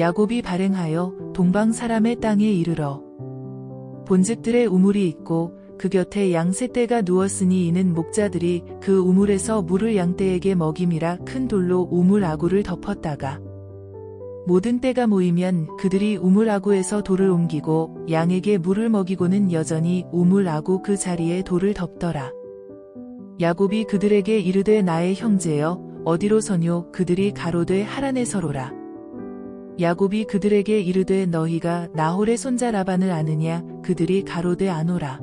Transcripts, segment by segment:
야곱이 발행하여 동방 사람의 땅에 이르러 본즉들의 우물이 있고 그 곁에 양새떼가 누웠으니 이는 목자들이 그 우물에서 물을 양떼에게 먹임이라 큰 돌로 우물 아구를 덮었다가 모든 때가 모이면 그들이 우물 아구에서 돌을 옮기고 양에게 물을 먹이고는 여전히 우물 아구 그 자리에 돌을 덮더라. 야곱이 그들에게 이르되 나의 형제여 어디로 서뇨 그들이 가로되 하란에 서로라. 야곱이 그들에게 이르되 너희가 나홀의 손자 라반을 아느냐 그들이 가로되 아노라.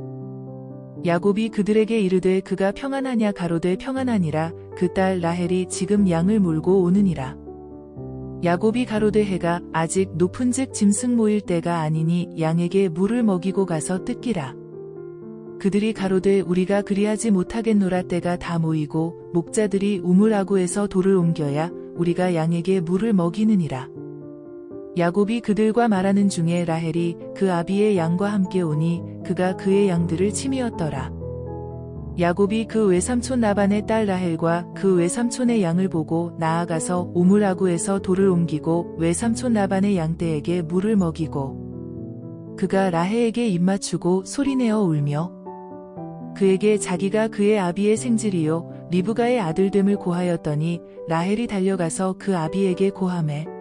야곱이 그들에게 이르되 그가 평안하냐 가로되 평안하니라 그 딸 라헬이 지금 양을 몰고 오느니라. 야곱이 가로되 해가 아직 높은즉 짐승 모일 때가 아니니 양에게 물을 먹이고 가서 뜯기라. 그들이 가로되 우리가 그리하지 못하겠노라 때가 다 모이고 목자들이 우물 아구에서 돌을 옮겨야 우리가 양에게 물을 먹이느니라. 야곱이 그들과 말하는 중에 라헬이 그 아비의 양과 함께 오니 그가 그의 양들을 치미었더라. 야곱이 그 외삼촌 라반의 딸 라헬과 그 외삼촌의 양을 보고 나아가서 우물아구에서 돌을 옮기고 외삼촌 라반의 양떼에게 물을 먹이고 그가 라헬에게 입맞추고 소리내어 울며 그에게 자기가 그의 아비의 생질이요 리브가의 아들됨을 고하였더니 라헬이 달려가서 그 아비에게 고함해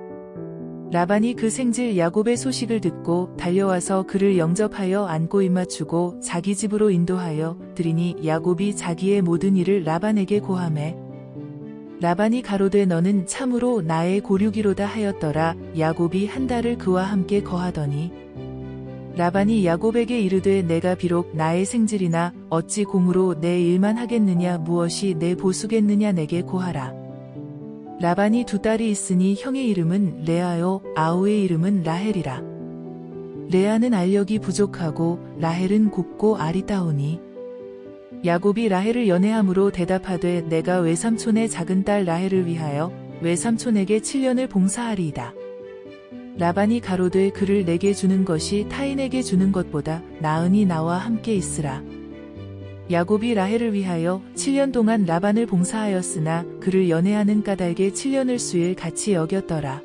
라반이 그 생질 야곱의 소식을 듣고 달려와서 그를 영접하여 안고 입맞추고 자기 집으로 인도하여 드리니 야곱이 자기의 모든 일을 라반에게 고함해 라반이 가로되 너는 참으로 나의 고륙이로다 하였더라. 야곱이 한 달을 그와 함께 거하더니 라반이 야곱에게 이르되 내가 비록 나의 생질이나 어찌 공으로 내 일만 하겠느냐 무엇이 내 보수겠느냐 내게 고하라 라반이 두 딸이 있으니 형의 이름은 레아요 아우의 이름은 라헬이라. 레아는 알력이 부족하고 라헬은 곱고 아리따우니 야곱이 라헬을 연애함으로 대답하되 내가 외삼촌의 작은 딸 라헬을 위하여 외삼촌에게 7년을 봉사하리이다. 라반이 가로되 그를 내게 주는 것이 타인에게 주는 것보다 나으니 나와 함께 있으라. 야곱이 라헬을 위하여 7년 동안 라반을 봉사하였으나 그를 연애하는 까닭에 7년을 수일 같이 여겼더라.